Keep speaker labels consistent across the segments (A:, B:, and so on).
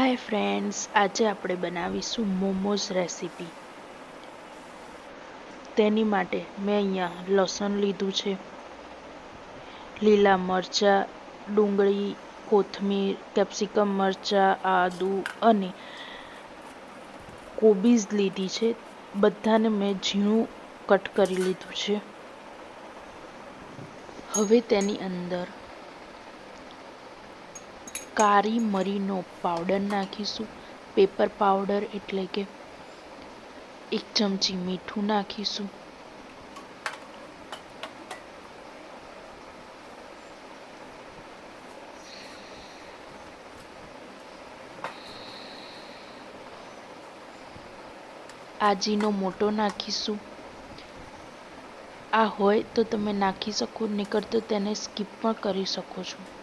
A: Hi friends આજે આપણે બનાવીશું મોમોઝ રેસીપી. તેની માટે મેં અહીંયા લસણ લીધું છે, લીલા મરચાં, ડુંગળી, કોથમીર, કેપ્સિકમ મરચાં, આદુ અને કોબીઝ લીધી છે. બધાને મેં ઝીણું કટ કરી લીધું છે. હવે તેની અંદર કાળી મરીનો પાવડર નાખીશું. પેપર પાવડર એટલે કે એક ચમચી મીઠું નાખીશું. આજીનો મોટો નાખીશું. આ હોય તો તમે નાખી શકો નહીં તો તેને સ્કીપ પણ કરી શકો છો.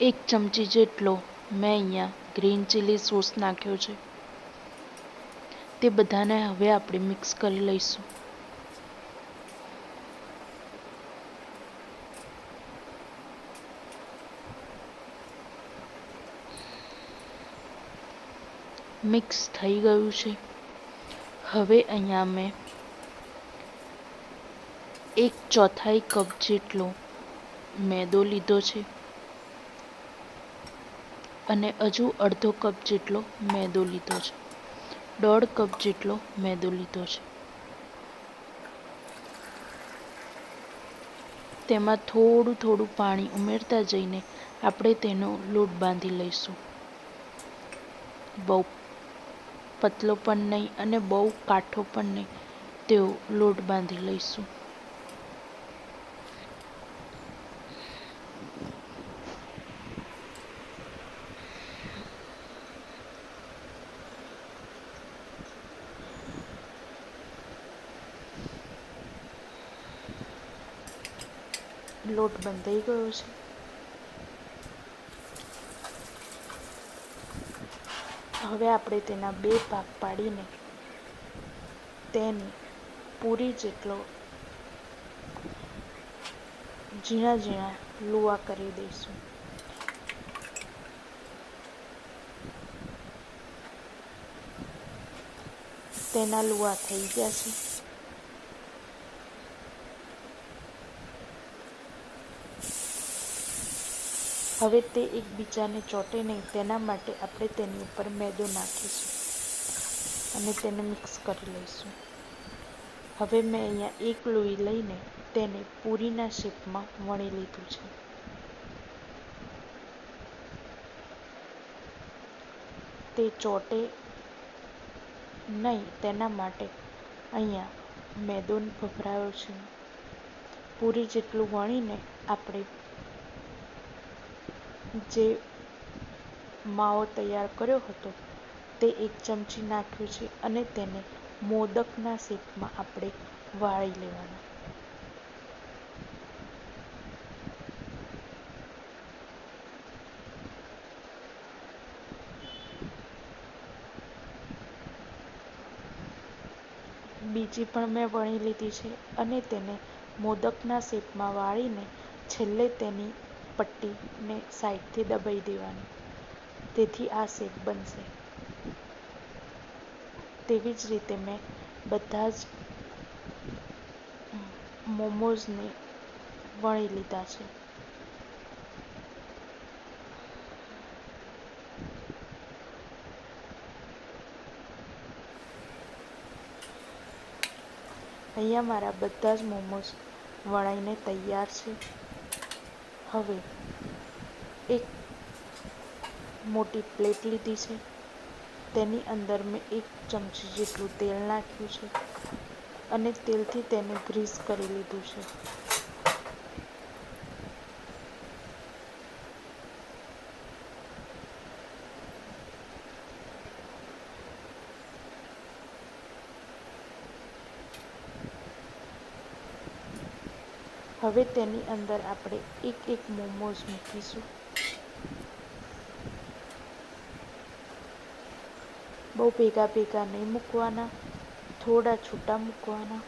A: એક ચમચી જેટલો મેં અહીંયા ગ્રીન ચીલી સોસ નાખ્યો છે. તે બધાને હવે આપણે મિક્સ કરી લઈશું. મિક્સ થઈ ગયું છે. હવે અહીંયા મેં એક ચોથાઈ કપ જેટલો મેદો લીધો છે. અને હજુ અડધો કપ જેટલો મેદો લીધો છે. દોઢ કપ જેટલો મેદો લીધો છે. તેમાં થોડું થોડું પાણી ઉમેરતા જઈને આપણે તેનો લોટ બાંધી લઈશું. બહુ પતલો પણ નહીં અને બહુ કાઠો પણ નહીં તેવો લોટ બાંધી લઈશું. લોટ બંધાઈ ગયો છે. હવે આપણે તેના બે ભાગ પાડીને તેને પૂરી જેટલો ઝીણા ઝીણા લુવા કરી દઈશું. તેના લુવા થઈ ગયા છે. હવે તે એકબીજાને ચોટે નહીં, તેના માટે આપણે તેની ઉપર મેદો નાખીશું અને તેને મિક્સ કરી લઈશું. હવે મેં અહીંયા એક લોહી લઈને તેને પૂરીના શેપમાં વણી લીધું છે. તે ચોટે નહીં, તેના માટે અહીંયા મેદો ભભરાયો છે. પૂરી જેટલું વણીને આપણે જે માવો તૈયાર કર્યો હતો, તે એક ચમચી નાખ્યું છે અને તેને મોદકના શેપમાં આપણે વાળી લેવાના. બીજી પણ મેં વણી લીધી છે અને તેને મોદકના શેપમાં વાળીને છેલ્લે તેની પટ્ટીને સાઈડથી દબાઈ દેવાની. તેથી આ શેપ બનશે. તેવી જ રીતે મેં બધા જ મોમોઝને વણી લીધા છે. અહીંયા મારા બધા જ મોમોઝ વણાઈને તૈયાર છે. હવે એક મોટી પ્લેટ લીધી છે. તેની અંદર મેં એક ચમચી જેટલું તેલ નાખ્યું છે અને તેલથી તેને ગ્રીસ કરી લીધું છે. હવે તેની અંદર આપણે એક એક મોમોઝ મૂકીશું. બહુ ભેગા ભેગા નહીં મૂકવાના, થોડા છૂટા મૂકવાના.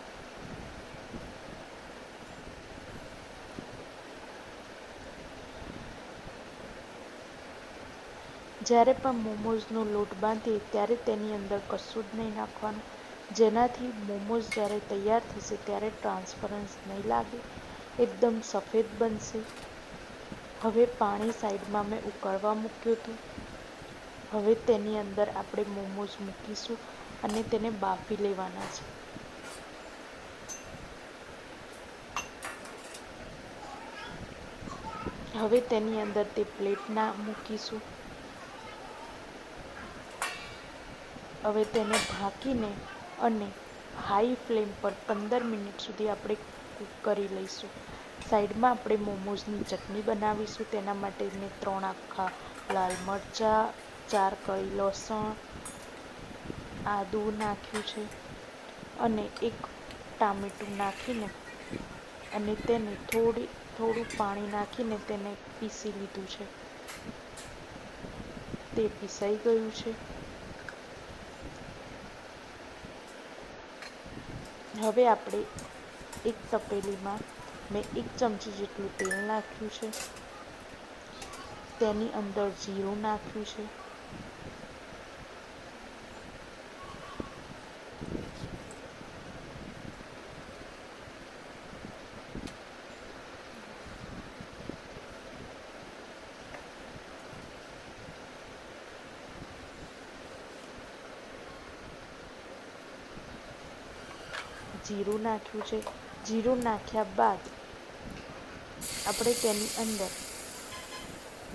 A: જ્યારે પણ મોમોઝનો લોટ બાંધીએ ત્યારે તેની અંદર કશું જ નહીં નાખવાનું. જેનાથી મોમોઝ જ્યારે તૈયાર થશે ત્યારે ટ્રાન્સપરન્સ નહીં લાગે. એકદમ સફેદ બનશે. હવે પાણી સાઈડમાં મેં ઉકળવા મૂક્યું હતું. હવે તેની અંદર આપણે મોમોઝ મૂકીશું અને તેને બાફી લેવાના છે. હવે તેની અંદર તે પ્લેટના મૂકીશું. હવે તેને ઢાંકીને અને હાઈ ફ્લેમ પર પંદર મિનિટ સુધી આપણે કરી લઈશું. સાઈડમાં આપણે મોમોઝની ચટણી બનાવીશું. તેના માટે મેં ત્રણ આખા લાલ મરચાં, ચાર કળી લસણ, આદું નાખ્યું છે અને એક ટામેટું નાખીને અને તેને થોડી, થોડું પાણી નાખીને તેને પીસી લીધું છે. તે પીસાઈ ગયું છે. હવે આપણે એક તપેલીમાં મેં એક ચમચી જેટલું તેલ નાખ્યું છે તેની અંદર જીરું નાખ્યું છે જીરું નાખ્યું છે જીરું નાખ્યા બાદ આપણે તેની અંદર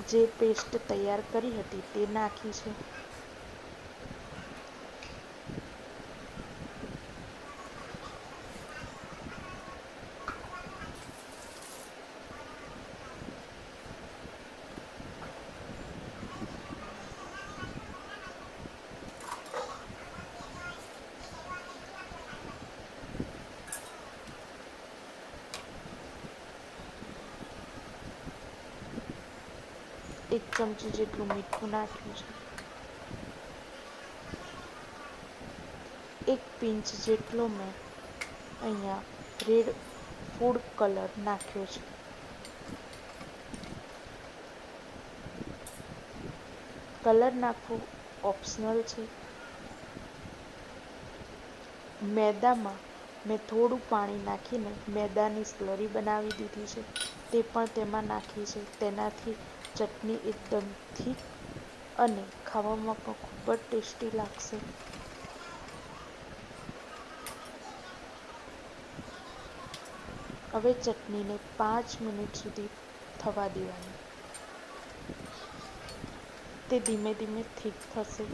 A: જે પેસ્ટ તૈયાર કરી હતી તે નાખી છે. એક ચમચી જેટલું મીઠું નાખ્યું છે. એક પિંચ જેટલો મેં અહીંયા રેડ ફૂડ કલર નાખ્યો છે. કલર નાખવું ઓપ્શનલ છે. મેદામાં મેં થોડું પાણી નાખીને મેદાની સ્લરી બનાવી દીધી છે. તે પણ તેમાં નાખી છે. તેનાથી ચટણી એકદમ થીક અને ખાવામાં પણ ખૂબ જ ટેસ્ટી લાગશે. હવે ચટણીને પાંચ મિનિટ સુધી થવા દેવાની. તે ધીમે ધીમે થીક થશે.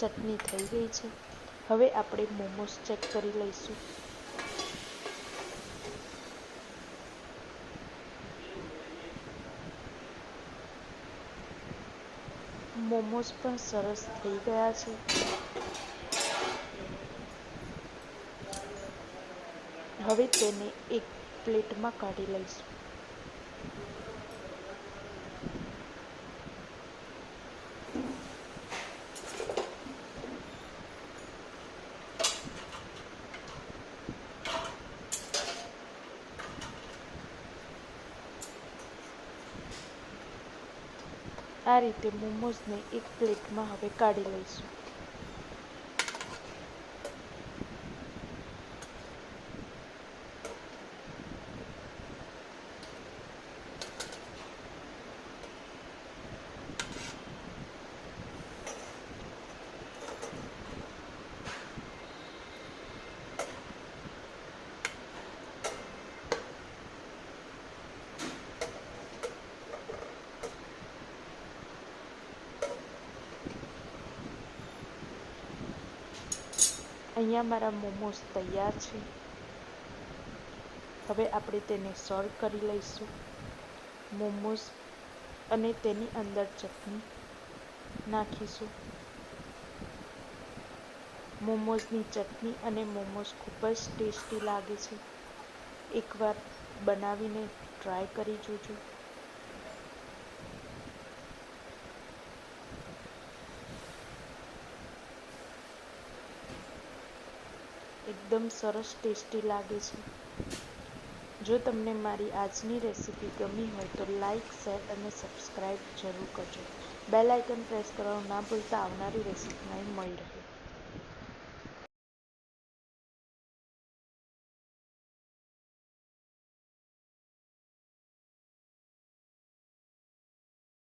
A: ચટણી થઈ ગઈ છે. હવે આપણે મોમોસ ચેક કરી લઈશું. મોમોસ પણ સરસ થઈ ગયા છે. હવે તેને એક પ્લેટમાં કાઢી લઈશું. આ રીતે મોમોઝને એક પ્લેટમાં હવે કાઢી લઈશું. અહીંયા મારા મોમોસ તૈયાર છે. હવે આપણે તેને સર્વ કરી લઈશું. મોમોસ અને તેની અંદર ચટણી નાખીશું. મોમોઝની ચટણી અને મોમોઝ ખૂબ જ ટેસ્ટી લાગે છે. એકવાર બનાવીને ટ્રાય કરી જોજો. એકદમ સરસ ટેસ્ટી લાગે છે. જો તમને મારી આજની રેસીપી ગમી હોય તો લાઈક, શેર અને સબસ્ક્રાઈબ જરૂર કરજો. બેલ આઇકન પ્રેસ કરવાનું ના ભૂલતા આવનારી રેસીપી મળી રહે.